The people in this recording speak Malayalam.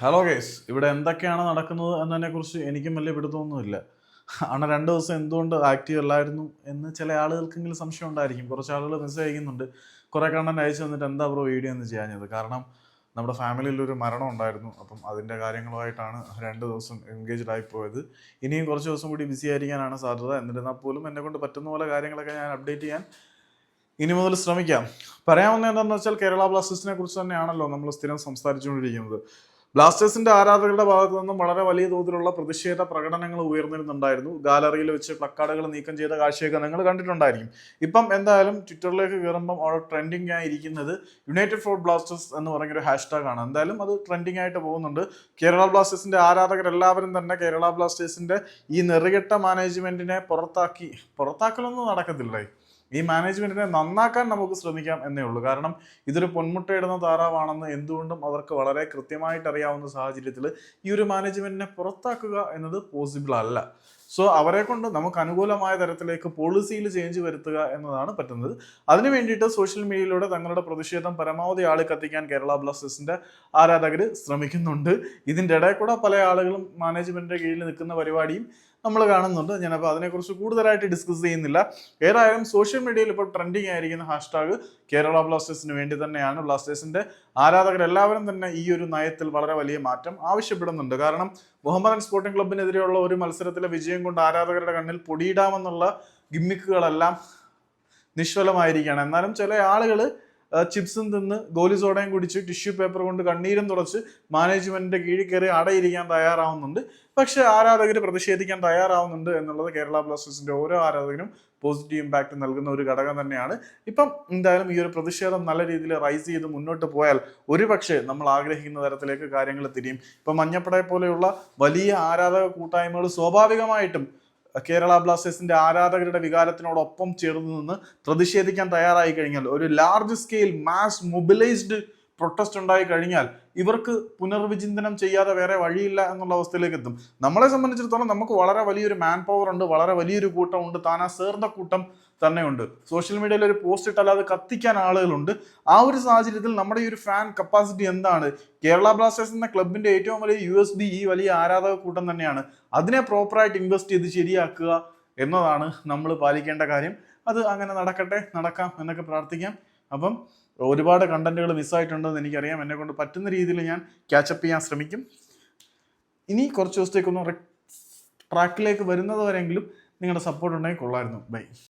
ഹലോ ഗേസ് ഇവിടെ എന്തൊക്കെയാണ് നടക്കുന്നത് എന്നതിനെ കുറിച്ച് എനിക്കും വലിയ പിടുത്തമൊന്നുമില്ല. ആണ് രണ്ട് ദിവസം എന്തുകൊണ്ട് ആക്റ്റീവ് അല്ലായിരുന്നു എന്ന് ചില ആളുകൾക്കെങ്കിലും സംശയം ഉണ്ടായിരിക്കും. കുറച്ച് ആളുകൾ മെസ്സേജ് അയക്കുന്നുണ്ട്. കുറേ കണ്ടന്റ് അയച്ചു തന്നിട്ട് എന്താ ബ്രോ വീഡിയോ എന്ന് ചെയ്യാഞ്ഞത്? കാരണം നമ്മുടെ ഫാമിലിയിൽ ഒരു മരണം ഉണ്ടായിരുന്നു. അപ്പം അതിന്റെ കാര്യങ്ങളുമായിട്ടാണ് രണ്ട് ദിവസം എൻഗേജ്ഡ് ആയി പോയത്. ഇനിയും കുറച്ച് ദിവസം കൂടി ബിസി ആയിരിക്കാനാണ് സാധ്യത. എന്നിരുന്നാൽ പോലും എന്നെ കൊണ്ട് പറ്റുന്ന പോലെ കാര്യങ്ങളൊക്കെ ഞാൻ അപ്ഡേറ്റ് ചെയ്യാൻ ഇനി മുതൽ ശ്രമിക്കാം. പറയാവുന്ന എന്താണെന്ന് വെച്ചാൽ കേരള ബ്ലാസ്റ്റേഴ്സിനെ കുറിച്ച് തന്നെയാണല്ലോ നമ്മൾ സ്ഥിരം സംസാരിച്ചുകൊണ്ടിരിക്കുന്നത്. ബ്ലാസ്റ്റേഴ്സിന്റെ ആരാധകരുടെ ഭാഗത്തു നിന്നും വളരെ വലിയ തോതിലുള്ള പ്രതിഷേധ പ്രകടനങ്ങൾ ഉയർന്നിരുന്നുണ്ടായിരുന്നു. ഗാലറിയിൽ വെച്ച് പ്ലക്കാർഡുകൾ നീക്കം ചെയ്ത കാഴ്ചയൊക്കെ നിങ്ങൾ കണ്ടിട്ടുണ്ടായിരിക്കും. ഇപ്പം എന്തായാലും ട്വിറ്ററിലേക്ക് കയറുമ്പം അവിടെ ട്രെൻഡിങ് ആയിരിക്കുന്നത് യുണൈറ്റഡ് ഫോർ ബ്ലാസ്റ്റേഴ്സ് എന്ന് പറഞ്ഞൊരു ഹാഷ്ടാഗ് ആണ്. എന്തായാലും അത് ട്രെൻഡിങ് ആയിട്ട് പോകുന്നുണ്ട്. കേരള ബ്ലാസ്റ്റേഴ്സിന്റെ ആരാധകരെല്ലാവരും തന്നെ കേരള ബ്ലാസ്റ്റേഴ്സിന്റെ ഈ നെറുകെട്ട മാനേജ്മെന്റിനെ പുറത്താക്കി പുറത്താക്കലൊന്നും നടക്കത്തില്ലേ ഈ മാനേജ്മെന്റിനെ നന്നാക്കാൻ നമുക്ക് ശ്രമിക്കാം എന്നേ ഉള്ളൂ. കാരണം ഇതൊരു പൊന്മുട്ടയിടുന്ന താറാവാണെന്ന് എന്തുകൊണ്ടും അവർക്ക് വളരെ കൃത്യമായിട്ട് അറിയാവുന്ന സാഹചര്യത്തിൽ ഈ ഒരു മാനേജ്മെന്റിനെ പുറത്താക്കുക എന്നത് പോസിബിൾ അല്ല. സോ അവരെ കൊണ്ട് നമുക്ക് അനുകൂലമായ തരത്തിലേക്ക് പോളിസിയിൽ ചേഞ്ച് വരുത്തുക എന്നതാണ് പറ്റുന്നത്. അതിനു വേണ്ടിയിട്ട് സോഷ്യൽ മീഡിയയിലൂടെ തങ്ങളുടെ പ്രതിഷേധം പരമാവധി ആളി കത്തിക്കാൻ കേരള ബ്ലാസ്റ്റേഴ്സിന്റെ ആരാധകർ ശ്രമിക്കുന്നുണ്ട്. ഇതിന്റെ ഇടയിൽ കൂടെ പല ആളുകളും മാനേജ്മെന്റിന്റെ കീഴിൽ നിൽക്കുന്ന പരിപാടിയും നമ്മൾ കാണുന്നുണ്ട്. ഞാനപ്പോൾ അതിനെക്കുറിച്ച് കൂടുതലായിട്ട് ഡിസ്കസ് ചെയ്യുന്നില്ല. ഏതായാലും സോഷ്യൽ മീഡിയയിൽ ഇപ്പോൾ ട്രെൻഡിങ് ആയിരിക്കുന്ന ഹാഷ്ടാഗ് കേരള ബ്ലാസ്റ്റേഴ്സിന് വേണ്ടി തന്നെയാണ്. ബ്ലാസ്റ്റേഴ്സിന്റെ ആരാധകരെല്ലാവരും തന്നെ ഈ ഒരു നയത്തിൽ വളരെ വലിയ മാറ്റം ആവശ്യപ്പെടുന്നുണ്ട്. കാരണം മുഹമ്മദൻ സ്പോർട്ടിംഗ് ക്ലബിനെതിരെയുള്ള ഒരു മത്സരത്തിലെ വിജയം കൊണ്ട് ആരാധകരുടെ കണ്ണിൽ പൊടിയിടാമെന്നുള്ള ഗിമ്മിക്കുകളെല്ലാം നിഷ്ഫലമായിരിക്കുകയാണ് എന്നാലും ചില ആളുകൾ ചിപ്സും തിന്ന് ഗോലി സോഡയും കുടിച്ച് ടിഷ്യൂ പേപ്പർ കൊണ്ട് കണ്ണീരും തുടച്ച് മാനേജ്മെന്റിന്റെ കീഴിൽ കയറി അടയിരിക്കാൻ തയ്യാറാവുന്നുണ്ട്. പക്ഷെ ആരാധകർ പ്രതിഷേധിക്കാൻ തയ്യാറാവുന്നുണ്ട് എന്നുള്ളത് കേരള ബ്ലാസ്റ്റേഴ്സിന്റെ ഓരോ ആരാധകനും പോസിറ്റീവ് ഇമ്പാക്ട് നൽകുന്ന ഒരു ഘടകം തന്നെയാണ്. ഇപ്പം എന്തായാലും ഈ ഒരു പ്രതിഷേധം നല്ല രീതിയിൽ റൈസ് ചെയ്ത് മുന്നോട്ട് പോയാൽ ഒരുപക്ഷെ നമ്മൾ ആഗ്രഹിക്കുന്ന തരത്തിലേക്ക് കാര്യങ്ങൾ തിരിയും. ഇപ്പം മഞ്ഞപ്പടയെ പോലെയുള്ള വലിയ ആരാധക കൂട്ടായ്മകൾ സ്വാഭാവികമായിട്ടും കേരള ബ്ലാസ്റ്റേഴ്സിന്റെ ആരാധകരുടെ വികാരത്തിനോടൊപ്പം ചേർന്ന് നിന്ന് പ്രതിഷേധിക്കാൻ തയ്യാറായി കഴിഞ്ഞാൽ ഒരു large scale mass mobilised protest ഉണ്ടായി കഴിഞ്ഞാൽ ഇവർക്ക് പുനർവിചിന്തനം ചെയ്യാതെ വേറെ വഴിയില്ല എന്നുള്ള അവസ്ഥയിലേക്ക് എത്തും. നമ്മളെ സംബന്ധിച്ചിടത്തോളം നമുക്ക് വളരെ വലിയൊരു മാൻ പവർ ഉണ്ട് വളരെ വലിയൊരു കൂട്ടം ഉണ്ട് താനാ സേർന്ന കൂട്ടം തന്നെയുണ്ട്. സോഷ്യൽ മീഡിയയിൽ ഒരു പോസ്റ്റ് ഇട്ടാൽ അത് കത്തിക്കാൻ ആളുകളുണ്ട്. ആ ഒരു സാഹചര്യത്തിൽ നമ്മുടെ ഈ ഒരു ഫാൻ കപ്പാസിറ്റി എന്താണ്? കേരള ബ്ലാസ്റ്റേഴ്സ് എന്ന ക്ലബിന്റെ ഏറ്റവും വലിയ യു എസ് ബി ഈ വലിയ ആരാധക കൂട്ടം തന്നെയാണ്. അതിനെ പ്രോപ്പറായിട്ട് ഇൻവെസ്റ്റ് ചെയ്ത് ശരിയാക്കുക എന്നതാണ് നമ്മൾ പാലിക്കേണ്ട കാര്യം. അത് അങ്ങനെ നടക്കട്ടെ നടക്കാം എന്നൊക്കെ പ്രാർത്ഥിക്കാം. അപ്പം ഒരുപാട് കണ്ടന്റുകൾ മിസ്സായിട്ടുണ്ടെന്ന് എനിക്കറിയാം. എന്നെ കൊണ്ട് പറ്റുന്ന രീതിയിൽ ഞാൻ ക്യാച്ചപ്പ് ചെയ്യാൻ ശ്രമിക്കും. ഇനി കുറച്ച് ദിവസത്തേക്കൊന്ന് ട്രാക്കിലേക്ക് വരുന്നത് വരെയെങ്കിലും നിങ്ങളുടെ സപ്പോർട്ട് ഉണ്ടെങ്കിൽ കൊള്ളായിരുന്നു. ബൈ